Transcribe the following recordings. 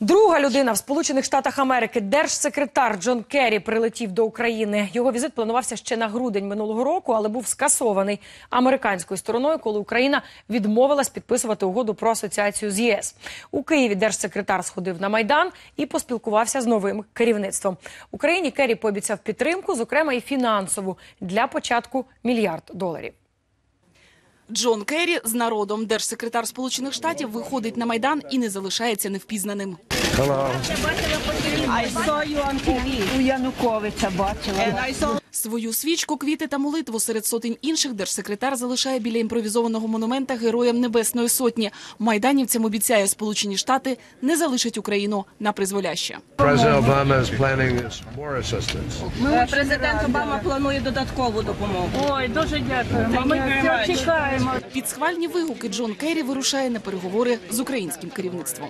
Друга людина в Сполучених Штатах Америки, держсекретар Джон Керрі, прилетів до України. Його візит планувався ще на грудень минулого року, але був скасований американською стороною, коли Україна відмовилась підписувати угоду про асоціацію з ЄС. У Києві держсекретар сходив на майдан і поспілкувався з новим керівництвом. Україні Керрі пообіцяв підтримку, зокрема і фінансову для початку мільярд доларів. Джон Керрі з народом держсекретар Сполучених Штатів виходить на майдан і не залишається невпізнаним. I saw you on TV. У Януковича бачила. Свою свічку, квіти та молитву серед сотень інших держсекретар залишає біля імпровізованого монумента Героям Небесної Сотні. Майданівцям обіцяє Сполучені Штати не залишать Україну на призволяще. Президент Обама планує додаткову допомогу. Ой, дуже. Thank Ми чекаємо. Під схвальні вигуки Джон Керрі вирушає на переговори з українським керівництвом.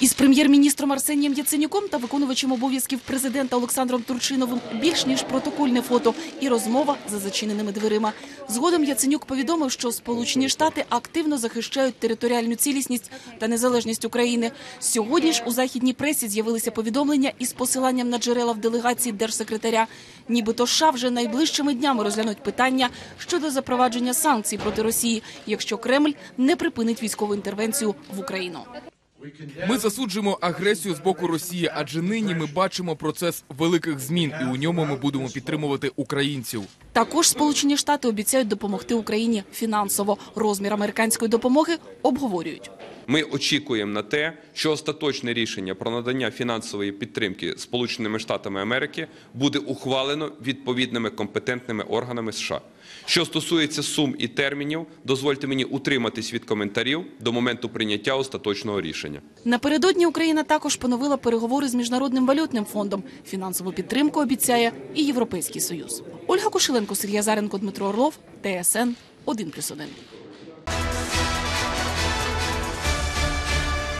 Із прем'єр-міністром Арсенієм Яценюком та виконувачем обов'язків президента Олександром Турчиновим більш ніж протокольне фото і розмова за зачиненими дверима. Згодом Яценюк повідомив, що Сполучені Штати активно захищають територіальну цілісність та незалежність України. Сьогодні ж у західній пресі з'явилися повідомлення із посиланням на джерела в делегації держсекретаря. Нібито США вже найближчими днями розглянуть питання щодо запровадження санкцій проти Росії, якщо Кремль не припинить військову інтервенцію в Україну. Ми засуджуємо агресію з боку Росії, адже нині ми бачимо процес великих змін, і у ньому ми будемо підтримувати українців. Також Сполучені Штати обіцяють допомогти Україні фінансово. Розмір американської допомоги обговорюють. Ми очікуємо на те, що остаточне рішення про надання фінансової підтримки Сполученими Штатами Америки буде ухвалено відповідними компетентними органами США. Що стосується сум і термінів, дозвольте мені утриматись від коментарів до моменту прийняття остаточного рішення. Напередодні Україна також поновила переговори з міжнародним валютним фондом. Фінансову підтримку обіцяє і Європейський Союз. Ольга Кошеленко, Сергій Заренко, Дмитро Орлов, ТСН 1+,1.